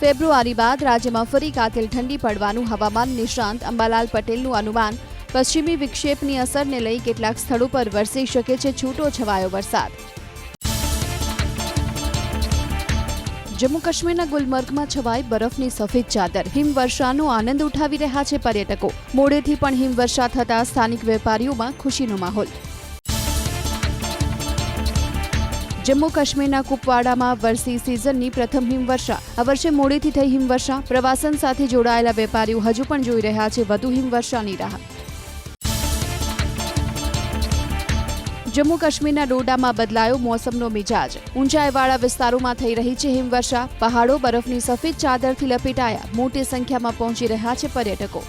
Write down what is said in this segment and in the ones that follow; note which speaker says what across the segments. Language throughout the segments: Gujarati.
Speaker 1: ફેબ્રુઆરી બાદ રાજ્યમાં ફરી કાતિલ ઠંડી પડવાનું હવામાન નિષ્ણાંત અંબાલાલ પટેલનું અનુમાન. પશ્ચિમી વિક્ષેપની અસરને લઈ કેટલાક સ્થળો પર વરસી શકે છે છૂટો છવાયો વરસાદ. જમ્મુ કાશ્મીરના ગુલમર્ગમાં છવાઈ બરફની સફેદ ચાદર. હિમવર્ષાનો આનંદ ઉઠાવી રહ્યા છે પર્યટકો. મોડેથી પણ હિમવર્ષા થતા સ્થાનિક વેપારીઓમાં ખુશીનો માહોલ. જમ્મુ કાશ્મીરના કુપવાડામાં વરસી સિઝનની પ્રથમ હિમવર્ષા. આ વર્ષે મોડેથી થઈ હિમવર્ષા. પ્રવાસન સાથે જોડાયેલા વેપારીઓ હજુ પણ જોઈ રહ્યા છે વધુ હિમવર્ષાની રાહ જમ્મુ કાશ્મીરના ડોડામાં બદલાયો મોસમનો મિજાજ. ઊંચાઈવાળા વિસ્તારોમાં થઈ રહી છે હિમવર્ષા. પહાડો બરફની સફેદ ચાદરથી લપેટાયા. મોટી સંખ્યામાં પહોંચી રહ્યા છે પર્યટકો.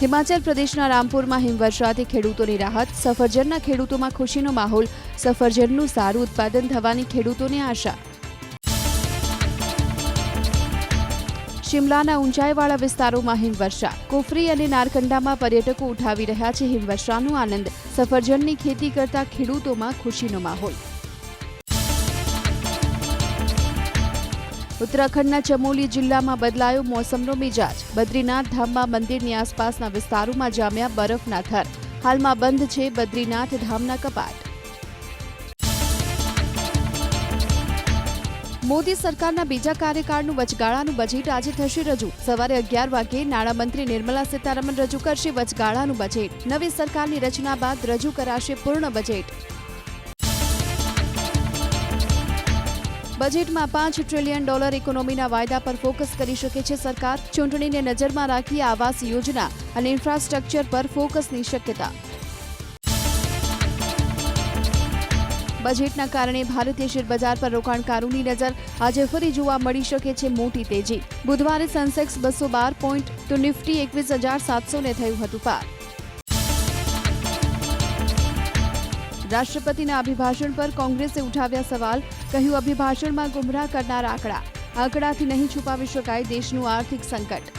Speaker 1: હિમાચલ પ્રદેશના રામપુરમાં હિમવર્ષાથી ખેડૂતોની રાહત, સફરજનના ખેડૂતોમાં ખુશીનો માહોલ, સફરજનનું સારું ઉત્પાદન થવાની ખેડૂતોને આશા. શિમલાના ઊંચાઈવાળા વિસ્તારોમાં હિમવર્ષા. કુફરી અને નારકંડામાં પર્યટકો ઉઠાવી રહ્યા છે હિમવર્ષાનો આનંદ. સફરજનની ખેતી કરતા ખેડૂતોમાં ખુશીનો માહોલ. ઉત્તરાખંડના ચમોલી જિલ્લામાં બદલાયો મોસમનો મિજાજ. બદ્રીનાથ ધામમાં મંદિરની આસપાસના વિસ્તારોમાં જામ્યા બરફના થર. હાલમાં બંધ છે બદ્રીનાથ ધામના કપાટ. મોદી સરકારના બીજા કાર્યકાળનું વચગાળાનું બજેટ આજે થશે રજૂ. સવારે અગિયાર વાગે નાણામંત્રી નિર્મલા સીતારમણ રજૂ કરશે વચગાળાનું બજેટ. નવી સરકારની રચના બાદ રજૂ કરાશે પૂર્ણ બજેટ. બજેટમાં પાંચ ટ્રિલિયન ડોલર ઇકોનોમીના વાયદા પર ફોકસ કરી શકે છે સરકાર. ચૂંટણીને નજરમાં રાખી આવાસ યોજના અને ઇન્ફ્રાસ્ટ્રક્ચર પર ફોકસની શક્યતા. બજેટના કારણે ભારતીય શેરબજાર પર રોકાણકારોની નજર આજે ફરી જોવા મળી શકે છે મોટી તેજી. બુધવારે સેન્સેક્સ બસો બાર પોઈન્ટ તો નિફ્ટી એકવીસ હજાર સાતસોને થયું હતું પાર. રાષ્ટ્રપતિના અભિભાષણ પર કોંગ્રેસે ઉઠાવ્યા સવાલ, કહ્યું, અભિભાષણમાં ગુમરાહ કરનાર આંકડા. આંકડાથી નહીં છુપાવી શકાય દેશનું આર્થિક સંકટ.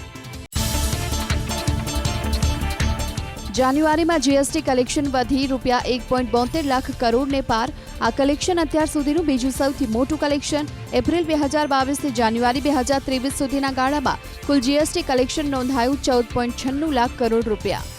Speaker 1: જાન્યુઆરીમાં જીએસટી કલેક્શન વધી રૂપિયા એક પોઈન્ટ બોતેર લાખ કરોડને પાર. આ કલેક્શન અત્યાર સુધીનું બીજું સૌથી મોટું કલેક્શન. એપ્રિલ બે હજાર બાવીસથી જાન્યુઆરી બે હજાર ત્રેવીસ સુધીના ગાળામાં કુલ જીએસટી કલેક્શન નોંધાયું ચૌદ પોઈન્ટ છન્નું લાખ કરોડ રૂપિયા.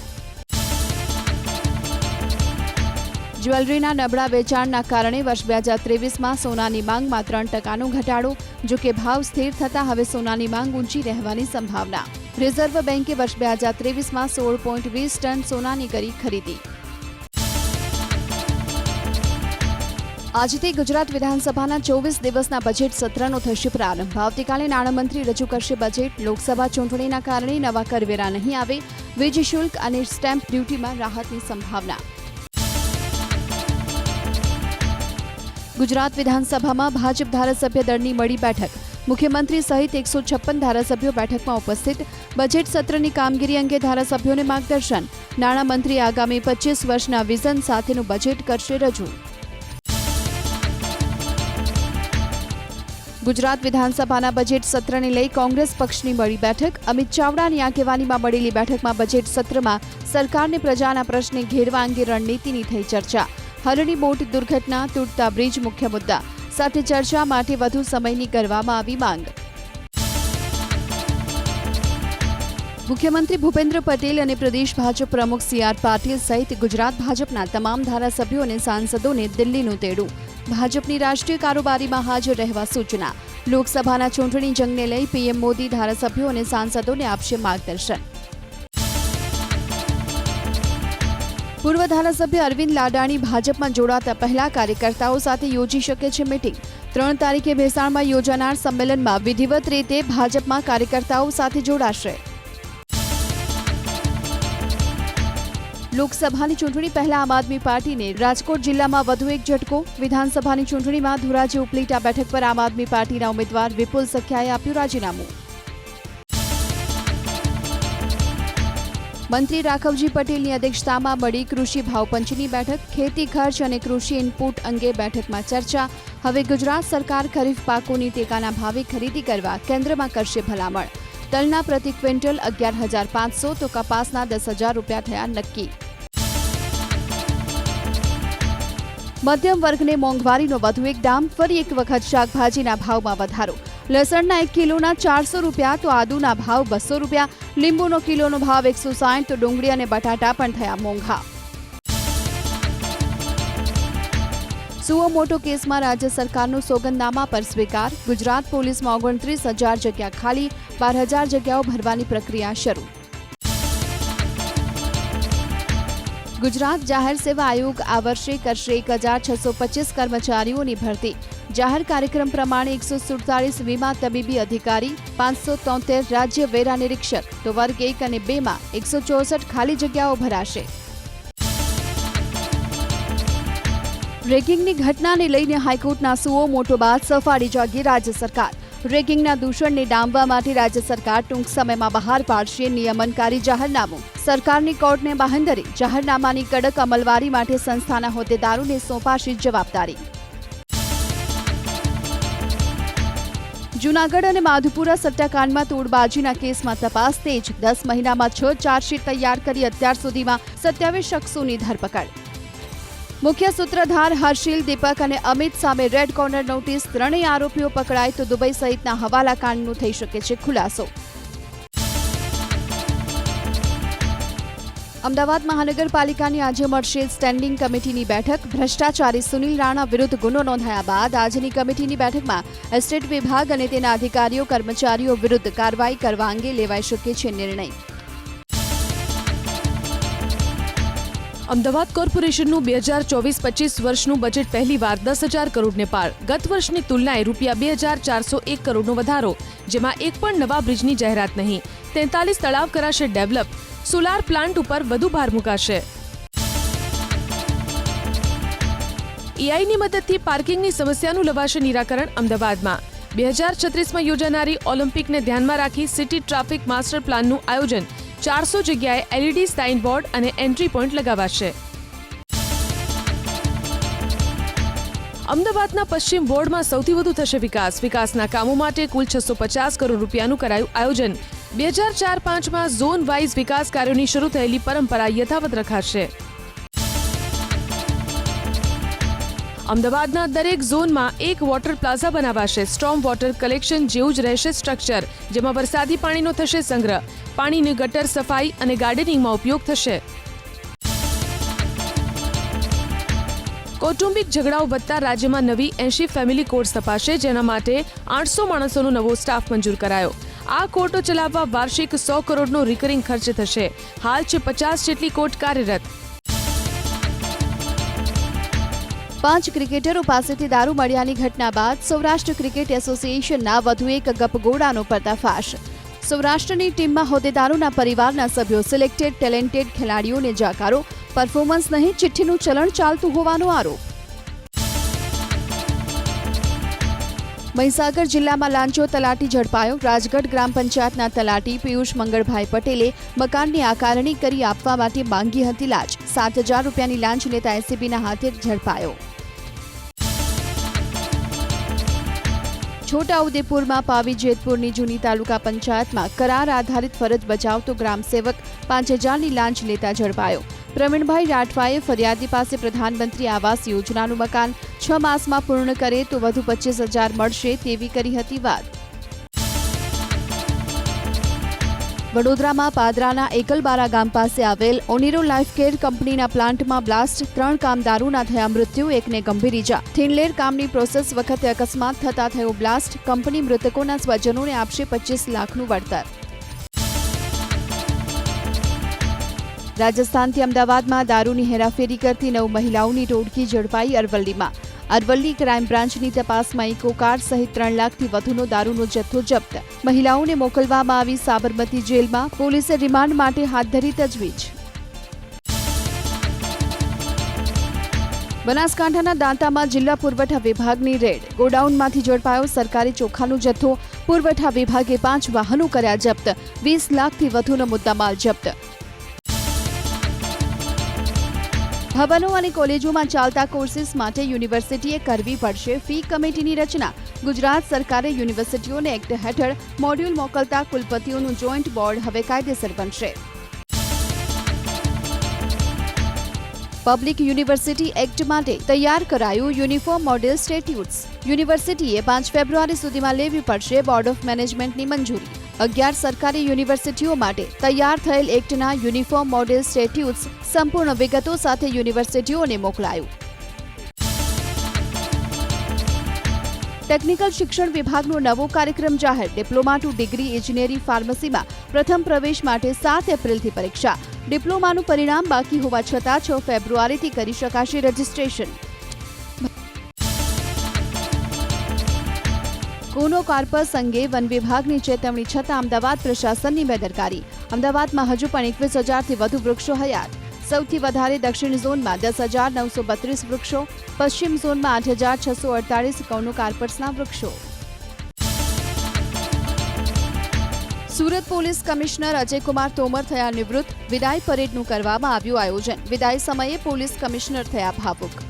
Speaker 1: જ્વેલરીના નબળા વેચાણના કારણે વર્ષ બે હજાર ત્રેવીસમાં સોનાની માંગમાં ત્રણ ટકાનો ઘટાડો, જો ભાવ સ્થિર થતાં હવે સોનાની માંગ ઊંચી રહેવાની સંભાવના. રિઝર્વ બેન્કે વર્ષ બે હજાર ત્રેવીસમાં સોળ પોઈન્ટ વીસ ટન સોનાની કરી ખરીદી. આજથી ગુજરાત વિધાનસભાના ચોવીસ દિવસના બજેટ સત્રનો થશે પ્રારંભ. આવતીકાલે નાણામંત્રી રજૂ કરશે બજેટ. લોકસભા ચૂંટણીના કારણે નવા કરવેરા નહીં આવે. વીજ શુલ્ક અને સ્ટેમ્પ ડ્યુટીમાં રાહતની સંભાવના. ગુજરાત વિધાનસભામાં ભાજપ ધારાસભ્ય દળની મળી બેઠક. મુખ્યમંત્રી સહિત એકસો છપ્પન ધારાસભ્યો બેઠકમાં ઉપસ્થિત. બજેટ સત્રની કામગીરી અંગે ધારાસભ્યોને માર્ગદર્શન. નાણામંત્રી આગામી પચીસ વર્ષના વિઝન સાથેનું બજેટ કરશે રજૂ. ગુજરાત વિધાનસભાના બજેટ સત્રને લઈ કોંગ્રેસ પક્ષની મળી બેઠક. અમિત ચાવડાની આગેવાનીમાં મળેલી બેઠકમાં બજેટ સત્રમાં સરકારને પ્રજાના પ્રશ્ને ઘેરવા અંગે રણનીતિની થઈ ચર્ચા. હરણી બોટ દુર્ઘટના, તૂટતા બ્રિજ મુખ્ય મુદ્દા. સાથે ચર્ચા માટે વધુ સમયની કરવામાં આવી માંગ. મુખ્યમંત્રી ભૂપેન્દ્ર પટેલ અને પ્રદેશ ભાજપ પ્રમુખ સી આર પાટીલ સહિત ગુજરાત ભાજપના તમામ ધારાસભ્યો અને સાંસદોને દિલ્હીનું તેડું. ભાજપની રાષ્ટ્રીય કારોબારીમાં હાજર રહેવા સૂચના. લોકસભાના ચૂંટણી જંગને લઈ પીએમ મોદી ધારાસભ્યો અને સાંસદોને આપશે માર્ગદર્શન. પૂર્વ ધારાસભ્ય અરવિંદ લાડાણી ભાજપમાં જોડાતા પહેલા કાર્યકર્તાઓ સાથે યોજી શકે છે મિટિંગ. ત્રણ તારીખે ભેસાણમાં યોજાનાર સંમેલનમાં વિધિવત રીતે ભાજપમાં કાર્યકર્તાઓ સાથે જોડાશે. લોકસભાની ચૂંટણી પહેલા આમ આદમી પાર્ટીને રાજકોટ જિલ્લામાં વધુ એક ઝટકો. વિધાનસભાની ચૂંટણીમાં ધોરાજી ઉપલેટા બેઠક પર આમ આદમી પાર્ટીના ઉમેદવાર વિપુલ સખ્યાએ આપ્યું રાજીનામું. મંત્રી રાઘવજી પટેલની અધ્યક્ષતામાં મળી કૃષિ ભાવપંચની બેઠક, ખેતી ખર્ચ અને કૃષિ ઇનપુટ અંગે બેઠકમાં ચર્ચા. હવે ગુજરાત સરકાર ખરીફ પાકોની ટેકાના ભાવે ખરીદી કરવા કેન્દ્રમાં કરશે ભલામણ. તલના પ્રતિ ક્વિન્ટલ અગિયાર હજાર પાંચસો તો કપાસના દસ હજાર રૂપિયા થયા નક્કી. મધ્યમ વર્ગને મોંઘવારીનો વધુ એક ડામ ફરી એક વખત શાકભાજીના ભાવમાં વધારો. લસણના એક કિલોના ચારસો રૂપિયા, તો આદુના ભાવ બસો રૂપિયા, લીંબુનો કિલોનો ભાવ એકસો સાઠ, તો ડુંગળી અને બટાટા પણ થયા મોંઘા. સુઓ મોટો કેસમાં રાજ્ય સરકારનું સોગંદનામા પર સ્વીકાર. ગુજરાત પોલીસમાં ઓગણત્રીસ હજાર જગ્યા ખાલી, બાર હજાર જગ્યાઓ ભરવાની પ્રક્રિયા શરૂ. ગુજરાત જાહેર સેવા આયોગ આ વર્ષે કરશે એક હજાર છસો પચીસ કર્મચારીઓની ભરતી. જાહેર કાર્યક્રમ પ્રમાણે એકસો સુડતાલીસ વીમા તબીબી અધિકારી, પાંચસો તોતેર રાજ્ય વેરા નિરીક્ષક, તો વર્ગ એક અને બેમાં એકસો ચોસઠ ખાલી જગ્યાઓ ભરાશે. રેગિંગની ઘટનાને લઈને હાઈકોર્ટના સુઓ મોટો બાદ સફાળી જાગી રાજ્ય સરકાર. રેગિંગના દૂષણને ડામવા માટે રાજ્ય સરકાર ટૂંક સમયમાં બહાર પાડશે નિયમનકારી જાહેરનામું. સરકારની કોર્ટને બાંહેધરી જાહેરનામાની કડક અમલવારી માટે સંસ્થાના હોદ્દેદારોને સોંપાશે જવાબદારી. જૂનાગઢ અને માધુપુરા સટ્ટાકાંડમાં તોડબાજીના કેસમાં તપાસ તેજ. દસ મહિનામાં છ ચાર્જશીટ તૈયાર કરી અત્યાર સુધીમાં સત્યાવીસ શખ્સોની ધરપકડ. મુખ્ય સૂત્રધાર હર્ષિલ દીપક અને અમિત સામે રેડ કોર્નર નોટિસ ત્રણેય આરોપીઓ પકડાય તો દુબઈ સહિતના હવાલા કાંડનું થઈ શકે છે ખુલાસો. અમદાવાદ મહાનગરપાલિકાની આજે મળશે સ્ટેન્ડિંગ કમિટીની બેઠક. ભ્રષ્ટાચારી સુનિલ રાણા વિરુદ્ધ ગુનો નોંધાયા બાદ આજની કમિટીની બેઠકમાં એસ્ટેટ વિભાગ અને તેના અધિકારીઓ, કર્મચારીઓ વિરુદ્ધ કાર્યવાહી કરવા અંગે લેવાઈ શકે છે નિર્ણય.
Speaker 2: અમદાવાદ કોર્પોરેશનનું બે હજાર ચોવીસ પચીસ વર્ષનું બજેટ પહેલીવાર દસ હજાર કરોડને પાર. ગત વર્ષની તુલનાએ રૂપિયા બે હજાર ચારસો એક કરોડનો વધારો, જેમાં એક પણ નવા બ્રિજની જાહેરાત નહીં. તેતાલીસ તળાવ કરાશે ડેવલપ. સોલાર પ્લાન્ટ ઉપર વધુ ભાર મુકાશે. એઆઈની મદદથી પાર્કિંગની સમસ્યાનું લવાશે નિરાકરણ અમદાવાદમાં. બે હજાર છત્રીસમાં યોજાનારી ઓલિમ્પિકને ધ્યાનમાં રાખી સિટી ટ્રાફિક માસ્ટર પ્લાનનું આયોજન. ચારસો જગ્યાએ એલઈડી સાઇન બોર્ડ અને એન્ટ્રી પોઈન્ટ લગાવાશે. અમદાવાદના પશ્ચિમ વોર્ડમાં સૌથી વધુ થશે વિકાસ. વિકાસના કામો માટે કુલ છસો પચાસ કરોડ રૂપિયાનું કરાયું આયોજન. બે હજાર ચાર પાંચમાં ઝોન વાઇઝ વિકાસ કાર્યોની શરૂ થયેલી પરંપરા યથાવત રખાશે. અમદાવાદના દરેક ઝોનમાં એક વોટર પ્લાઝા બનાવાશે. સ્ટ્રોમ વોટર કલેક્શન જેવું જ રહેશે સ્ટ્રક્ચર, જેમાં વરસાદી પાણીનો થશે સંગ્રહ. પાણીની ગટર સફાઈ અને ગાર્ડનિંગમાં ઉપયોગ થશે. કૌટુંબિક ઝઘડાઓ વધતા રાજ્યમાં નવી એંશી ફેમિલી કોર્ટ સ્થપાશે જેના માટે આઠસો માણસોનો નવો સ્ટાફ મંજૂર કરાયો. આ કોર્ટો ચલાવવા વાર્ષિક સો કરોડનો રિકરિંગ ખર્ચ થશે. હાલ છે પચાસ જેટલી કોર્ટ કાર્યરત.
Speaker 1: પાંચ ક્રિકેટરો પાસેથી દારૂ મળ્યાની ઘટના બાદ સૌરાષ્ટ્ર ક્રિકેટ એસોસિએશનના વધુ એક ગપગોડાનો પર્દાફાશ. સૌરાષ્ટ્રની ટીમમાં હોદ્દેદારોના પરિવારના સભ્યો, સિલેક્ટેડ, ટેલેન્ટેડ ખેલાડીઓને જાકારો, પરફોર્મન્સ નહીં, ચિઠ્ઠીનું ચલણ ચાલતું હોવાનો આરોપ. મહીસાગર જિલ્લામાં લાંચો તલાટી ઝડપાયો. રાજગઢ ગ્રામ પંચાયતના તલાટી પિયુષ મંગળભાઈ પટેલે મકાનની આકારણી કરી આપવા માટે માંગી હતી લાંચ. સાત હજાર રૂપિયાની લાંચ લેતા એસીબીના હાથે ઝડપાયો. છોટાઉદેપુરમાં પાવી જેતપુરની જૂની તાલુકા પંચાયતમાં કરાર આધારિત ફરજ બજાવતો ગ્રામસેવક પાંચ હજારની લાંચ લેતા ઝડપાયો. પ્રવીણભાઈ રાઠવાએ ફરિયાદી પાસે પ્રધાનમંત્રી આવાસ યોજનાનું મકાન છ માસમાં પૂર્ણ કરે તો વધુ પચીસ હજાર મળશે તેવી કરી હતી વાત. વડોદરામાં પાદરાના એકલબારા ગામ પાસે આવેલ ઓનિરો લાઇફ કેર કંપનીના પ્લાન્ટમાં બ્લાસ્ટ ત્રણ કામદારોના થયા મૃત્યુ, એકને ગંભીર ઇજા થીનલેર કામની પ્રોસેસ વખતે અકસ્માત થતા થયો બ્લાસ્ટ. કંપની મૃતકોના સ્વજનોને આપશે પચીસ લાખનું વળતર. રાજસ્થાનથી અમદાવાદમાં દારૂની હેરાફેરી કરતી નવ મહિલાઓની ટોળકી ઝડપાઈ અરવલ્લીમાં. અરવલ્લી ક્રાઇમ બ્રાન્ચની તપાસમાં ઇકો કાર સહિત ત્રણ લાખથી વધુનો દારૂનો જથ્થો જપ્ત. મહિલાઓને મોકલવામાં આવી સાબરમતી જેલમાં, પોલીસે રિમાન્ડ માટે હાથ ધરી તજવીજ. બનાસકાંઠાના દાંતામાં જિલ્લા પુરવઠા વિભાગની રેડ. ગોડાઉનમાંથી ઝડપાયો સરકારી ચોખાનો જથ્થો. પુરવઠા વિભાગે પાંચ વાહનો કર્યા જપ્ત. વીસ લાખથી વધુનો મુદ્દામાલ જપ્ત. ભવનો અને કોલેજોમાં ચાલતા કોર્સિસ માટે યુનિવર્સિટીએ કરવી પડશે ફી કમિટીની રચના. ગુજરાત સરકારે યુનિવર્સિટીઓને એક્ટ હેઠળ મોડ્યુલ મોકલતા કુલપતિઓનું જોઈન્ટ બોર્ડ હવે કાયદેસર બનશે. પબ્લિક યુનિવર્સિટી એક્ટ માટે તૈયાર કરાયું યુનિફોર્મ મોડેલ સ્ટેટ્યુટ્સ. યુનિવર્સિટીએ પાંચ ફેબ્રુઆરી સુધીમાં લેવી પડશે બોર્ડ ઓફ મેનેજમેન્ટની મંજૂરી. અગિયાર સરકારી યુનિવર્સિટીઓ માટે તૈયાર થયેલ એક્ટના યુનિફોર્મ મોડેલ સ્ટેટ્યુટ્સ સંપૂર્ણ વિગતો સાથે યુનિવર્સિટીઓને મોકલાયું. ટેકનિકલ શિક્ષણ વિભાગનો નવો કાર્યક્રમ જાહેર. ડિપ્લોમા ટુ ડિગ્રી ઇજનેરી ફાર્મસીમાં પ્રથમ પ્રવેશ માટે સાત એપ્રિલથી પરીક્ષા. ડિપ્લોમાનું પરિણામ બાકી હોવા છતાં છ ફેબ્રુઆરીથી કરી શકાશે રજીસ્ટ્રેશન. કોનો અંગે વન વિભાગની ચેતવણી છતાં અમદાવાદ પ્રશાસનની બેદરકારી. અમદાવાદમાં હજુ પણ એકવીસ હજારથી વધુ વૃક્ષો હયાત. સૌથી વધારે દક્ષિણ ઝોનમાં દસ હજાર નવસો બત્રીસ વૃક્ષો, પશ્ચિમ ઝોનમાં આઠ હજાર છસો અડતાલીસ કૌનો કાર્પસના વૃક્ષો. સુરત પોલીસ કમિશનર અજયકુમાર તોમર થયા નિવૃત્ત. વિદાય પરેડનું કરવામાં આવ્યું આયોજન. વિદાય સમયે પોલીસ કમિશનર થયા ભાવુક.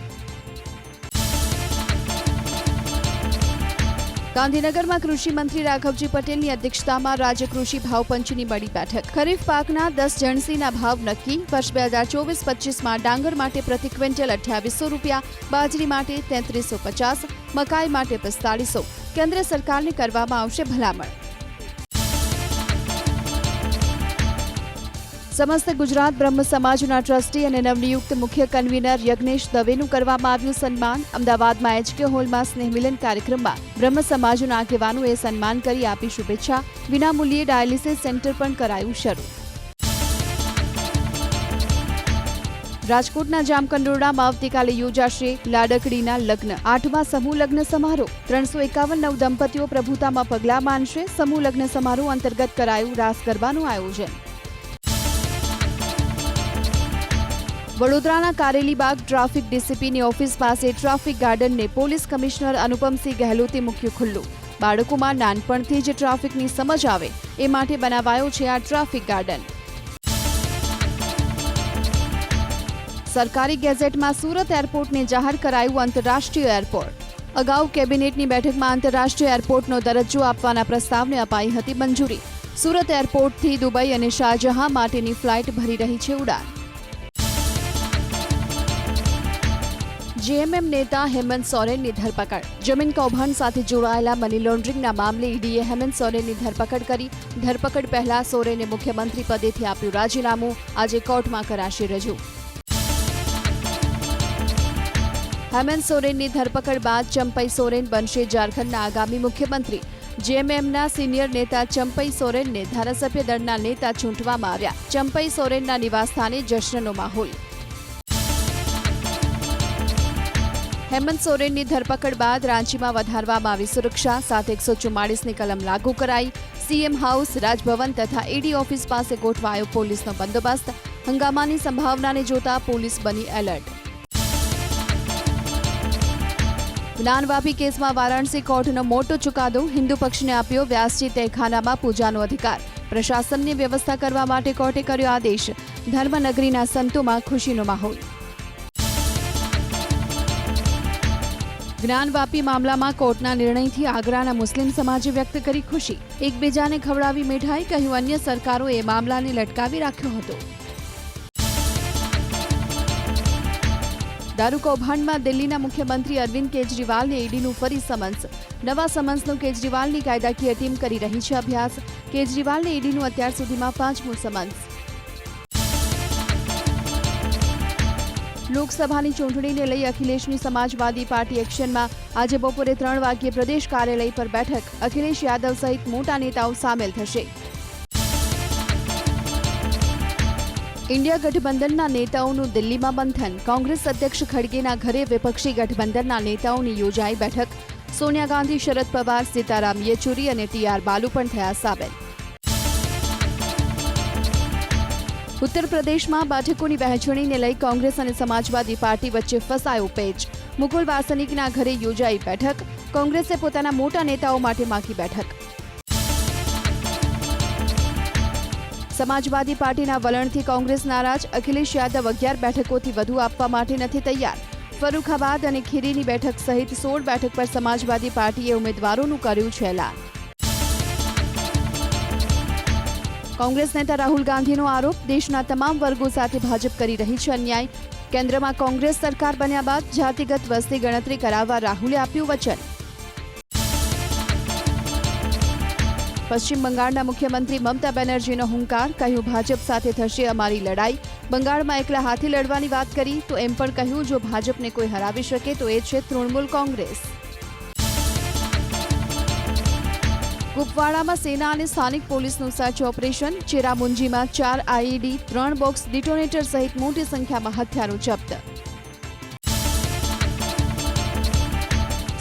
Speaker 1: ગાંધીનગરમાં કૃષિ મંત્રી રાઘવજી પટેલની અધ્યક્ષતામાં રાજ્ય કૃષિ ભાવ પંચની મળી બેઠક. ખરીફ પાકના દસ જણસીના ભાવ નક્કી. વર્ષ બે હજાર ચોવીસ પચીસમાં ડાંગર માટે પ્રતિ ક્વિન્ટલ અઠ્યાવીસો રૂપિયા, બાજરી માટે તેત્રીસો પચાસ, મકાઈ માટે પિસ્તાળીસો. કેન્દ્ર સરકારને કરવામાં આવશે ભલામણ. સમસ્ત ગુજરાત બ્રહ્મ સમાજના ટ્રસ્ટી અને નવનિયુક્ત મુખ્ય કન્વીનર યજ્ઞેશ દવેનું કરવામાં આવ્યું સન્માન. અમદાવાદમાં એચકે હોલમાં સ્નેહમિલન કાર્યક્રમમાં બ્રહ્મ સમાજના આગેવાનોએ સન્માન કરી આપી શુભેચ્છા. વિનામૂલ્યે ડાયાલિસિસ સેન્ટર પણ કરાયું શરૂ. રાજકોટના જામકંડોરડામાં આવતીકાલે યોજાશે લાડકડીના લગ્ન. આઠમા સમૂહ લગ્ન સમારોહ. ત્રણસો એકાવન નવ દંપતીઓ પ્રભુતામાં પગલાં માનશે. સમૂહ લગ્ન સમારોહ અંતર્ગત કરાયું રાસ ગરબાનું આયોજન. વડોદરાના કારેલીબાગ ટ્રાફિક ડીસીપીની ઓફિસ પાસે ટ્રાફિક ગાર્ડનને પોલીસ કમિશનર અનુપમસિંહ ગહેલોતે મૂક્યું ખુલ્લું. બાળકોમાં નાનપણથી જ ટ્રાફિકની સમજ આવે, એ માટે બનાવાયો છે આ ટ્રાફિક ગાર્ડન. સરકારી ગેઝેટમાં સુરત એરપોર્ટને જાહેર કરાયું આંતરરાષ્ટ્રીય એરપોર્ટ. અગાઉ કેબિનેટની બેઠકમાં આંતરરાષ્ટ્રીય એરપોર્ટનો દરજ્જો આપવાના પ્રસ્તાવને અપાઈ હતી મંજૂરી. સુરત એરપોર્ટથી દુબઈ અને શાહજહાં માટેની ફ્લાઇટ ભરી રહી છે ઉડાન. જેએમએમ નેતા હેમંત સોરેનની ધરપકડ. જમીન કૌભાંડ સાથે જોડાયેલા મની લોન્ડરિંગના મામલે ઈડીએ હેમંત સોરેનની ધરપકડ કરી. ધરપકડ પહેલા સોરેને મુખ્યમંત્રી પદેથી આપ્યું રાજીનામું. આજે કોર્ટમાં કરાશે રજૂ. હેમંત સોરેનની ધરપકડ બાદ ચંપઈ સોરેન બનશે ઝારખંડના આગામી મુખ્યમંત્રી. જેએમએમના સિનિયર નેતા ચંપઈ સોરેનને ધારાસભ્ય દળના નેતા ચૂંટવામાં આવ્યા. ચંપઈ સોરેનના નિવાસસ્થાને જશ્નનો માહોલ. હેમંત સોરેનની ધરપકડ બાદ રાંચીમાં વધારવામાં આવી સુરક્ષા, સાથે એકસો ચુમ્માળીસની કલમ લાગુ કરાઈ. સીએમ હાઉસ, રાજભવન તથા ઈડી ઓફિસ પાસે ગોઠવાયો પોલીસનો બંદોબસ્ત. હંગામાની સંભાવનાને જોતા પોલીસ બની એલર્ટ. જ્ઞાનવાપી કેસમાં વારાણસી કોર્ટનો મોટો ચુકાદો હિન્દુ પક્ષને આપ્યો વ્યાસજી તહેખાનામાં પૂજાનો અધિકાર. પ્રશાસનની વ્યવસ્થા કરવા માટે કોર્ટે કર્યો આદેશ. ધર્મનગરીના સંતોમાં ખુશીનો માહોલ. જ્ઞાનવાપી મામલામાં કોર્ટના નિર્ણયથી આગ્રાના મુસ્લિમ સમાજે વ્યક્ત કરી ખુશી. એકબીજાને ખવડાવી મીઠાઈ કહ્યું અન્ય સરકારોએ મામલાને લટકાવી રાખ્યો હતો. દારૂ કૌભાંડમાં દિલ્હીના મુખ્યમંત્રી અરવિંદ કેજરીવાલને ઈડીનું ફરી સમન્સ. નવા સમન્સનો કેજરીવાલની કાયદાકીય ટીમ કરી રહી છે અભ્યાસ. કેજરીવાલને ઈડીનું અત્યાર સુધીમાં પાંચમું સમન્સ. લોકસભાની ચૂંટણીને લઈ અખિલેશની સમાજવાદી પાર્ટી એક્શનમાં આજે બપોરે ત્રણ વાગ્યે પ્રદેશ કાર્યાલય પર બેઠક. અખિલેશ યાદવ સહિત મોટા નેતાઓ સામેલ થશે. ઇન્ડિયા ગઠબંધનના નેતાઓનું દિલ્હીમાં બંધન કોંગ્રેસ અધ્યક્ષ ખડગેના ઘરે વિપક્ષી ગઠબંધનના નેતાઓની યોજાઈ બેઠક. સોનિયા ગાંધી, શરદ પવાર, સીતારામ યેચુરી અને ટીઆર બાલુ પણ થયા સામેલ. ઉત્તર પ્રદેશમાં બેઠકોની વહેંચણીને લઈ કોંગ્રેસ અને સમાજવાદી પાર્ટી વચ્ચે ફસાયો પેચ. મુકુલ વાસનિકના ઘરે યોજાઈ બેઠક. કોંગ્રેસે પોતાના મોટા નેતાઓ માટે માંગી બેઠક. સમાજવાદી પાર્ટીના વલણથી કોંગ્રેસ નારાજ. અખિલેશ યાદવ અગિયાર બેઠકોથી વધુ આપવા માટે નથી તૈયાર. ફરૂખાબાદ અને ખીરીની બેઠક સહિત સોળ બેઠક પર સમાજવાદી પાર્ટીએ ઉમેદવારોનું કર્યું છે એલાન કોંગ્રેસ નેતા રાહુલ ગાંધીનો આરોપ, દેશના તમામ વર્ગો સાથે ભાજપ કરી રહી છે અન્યાય. કેન્દ્રમાં કોંગ્રેસ સરકાર બન્યા બાદ જાતિગત વસ્તી ગણતરી કરાવવા રાહુલે આપ્યું વચન. પશ્ચિમ બંગાળના મુખ્યમંત્રી મમતા બેનર્જીનો હુંકાર, કહ્યું ભાજપ સાથે થશે અમારી લડાઈ. બંગાળમાં એકલા હાથે લડવાની વાત કરી, તો એમ પણ કહ્યું, જો ભાજપને કોઈ હરાવી શકે તો એ છે તૃણમૂલ કોંગ્રેસ. કુપવાડામાં સેના અને સ્થાનિક પોલીસનું સર્ચ ઓપરેશન. ચેરામુંજીમાં ચાર આઈઈડી, ત્રણ બોક્સ ડિટોનેટર સહિત મોટી સંખ્યામાં હથિયારો જપ્ત.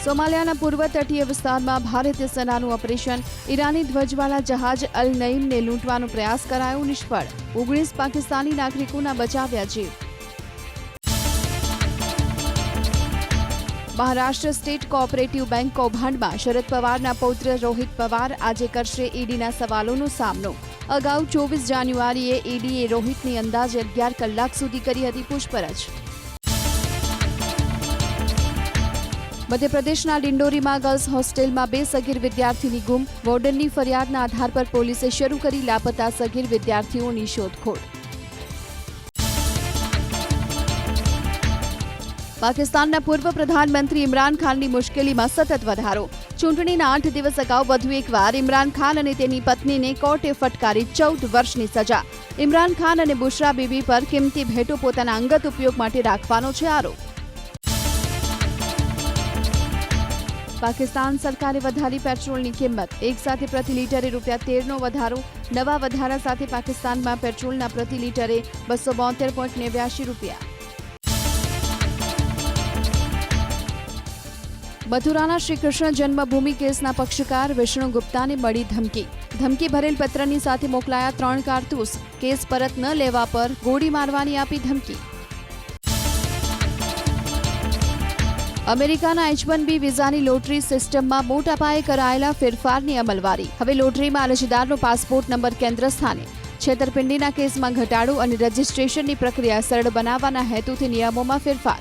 Speaker 1: સોમાલિયાના પૂર્વ તટીય વિસ્તારમાં ભારતીય સેનાનું ઓપરેશન. ઈરાની ધ્વજવાળા જહાજ અલ નઈમને લૂંટવાનો પ્રયાસ કરાયો નિષ્ફળ. ઓગણીસ પાકિસ્તાની નાગરિકોના બચાવ્યા જીવ. મહારાષ્ટ્ર સ્ટેટ કોઓપરેટિવ બેંક કૌભાંડમાં શરદ પવારના પૌત્ર રોહિત પવાર આજે કરશે ઈડીના સવાલોનો સામનો. અગાઉ ચોવીસ જાન્યુઆરીએ ઈડીએ રોહિતની અંદાજે અગિયાર કલાક સુધી કરી હતી પૂછપરછ. મધ્યપ્રદેશના ડિંડોરીમાં ગર્લ્સ હોસ્ટેલમાં બે સગીર વિદ્યાર્થીની ગુમ. વોર્ડનની ફરિયાદના આધાર પર પોલીસે શરૂ કરી લાપતા સગીર વિદ્યાર્થીઓની શોધખોળ. પાકિસ્તાનના પૂર્વ પ્રધાનમંત્રી ઇમરાન ખાનની મુશ્કેલીમાં સતત વધારો. ચૂંટણીના આઠ દિવસ અગાઉ વધુ એકવાર ઇમરાન ખાન અને તેની પત્નીને કોર્ટે ફટકારી ચૌદ વર્ષની સજા. ઇમરાન ખાન અને બુશરા બીબી પર કિંમતી ભેટો પોતાના અંગત ઉપયોગ માટે રાખવાનો છે આરોપ. પાકિસ્તાન સરકારે વધારી પેટ્રોલની કિંમત. એક સાથે પ્રતિ લીટરે રૂપિયા તેરનો વધારો. નવા વધારા સાથે પાકિસ્તાનમાં પેટ્રોલના પ્રતિ લીટરે બસો બોતેર પોઈન્ટ નેવ્યાસી રૂપિયા. મથુરાના શ્રી જન્મભૂમિ કેસના પક્ષકાર વિષ્ણુ ગુપ્તાને મળી ધમકી. ધમકી ભરેલ પત્રની સાથે મોકલાયા ત્રણ કારતૂસ. કેસ પરત ન લેવા પર ગોળી મારવાની આપી ધમકી. અમેરિકાના એચ વન બી વિઝાની લોટરી સિસ્ટમમાં મોટા પાયે કરાયેલા ફેરફારની અમલવારી. હવે લોટરીમાં અરજદારનો પાસપોર્ટ નંબર કેન્દ્ર સ્થાને. છેતરપિંડીના કેસમાં ઘટાડો અને રજીસ્ટ્રેશનની પ્રક્રિયા સરળ બનાવવાના હેતુથી નિયમોમાં ફેરફાર.